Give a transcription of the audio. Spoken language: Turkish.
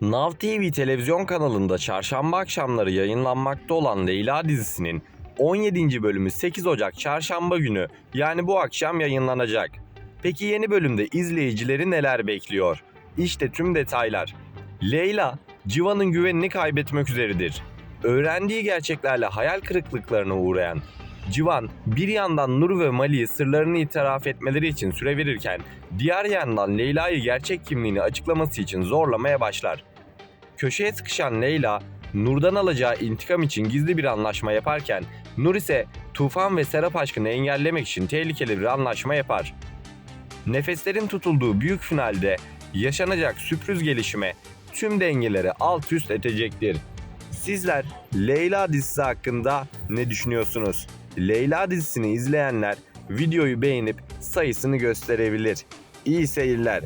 Now TV televizyon kanalında çarşamba akşamları yayınlanmakta olan Leyla dizisinin 17. bölümü 8 Ocak çarşamba günü yani bu akşam yayınlanacak. Peki yeni bölümde izleyicileri neler bekliyor? İşte tüm detaylar. Leyla, Civan'ın güvenini kaybetmek üzeredir. Öğrendiği gerçeklerle hayal kırıklıklarına uğrayan Civan bir yandan Nur ve Mali'ye sırlarını itiraf etmeleri için süre verirken diğer yandan Leyla'yı gerçek kimliğini açıklaması için zorlamaya başlar. Köşeye sıkışan Leyla, Nur'dan alacağı intikam için gizli bir anlaşma yaparken Nur ise Tufan ve Serap aşkını engellemek için tehlikeli bir anlaşma yapar. Nefeslerin tutulduğu büyük finalde yaşanacak sürpriz gelişme tüm dengeleri alt üst edecektir. Sizler Leyla dizisi hakkında ne düşünüyorsunuz? Leyla dizisini izleyenler videoyu beğenip sayısını gösterebilir. İyi seyirler.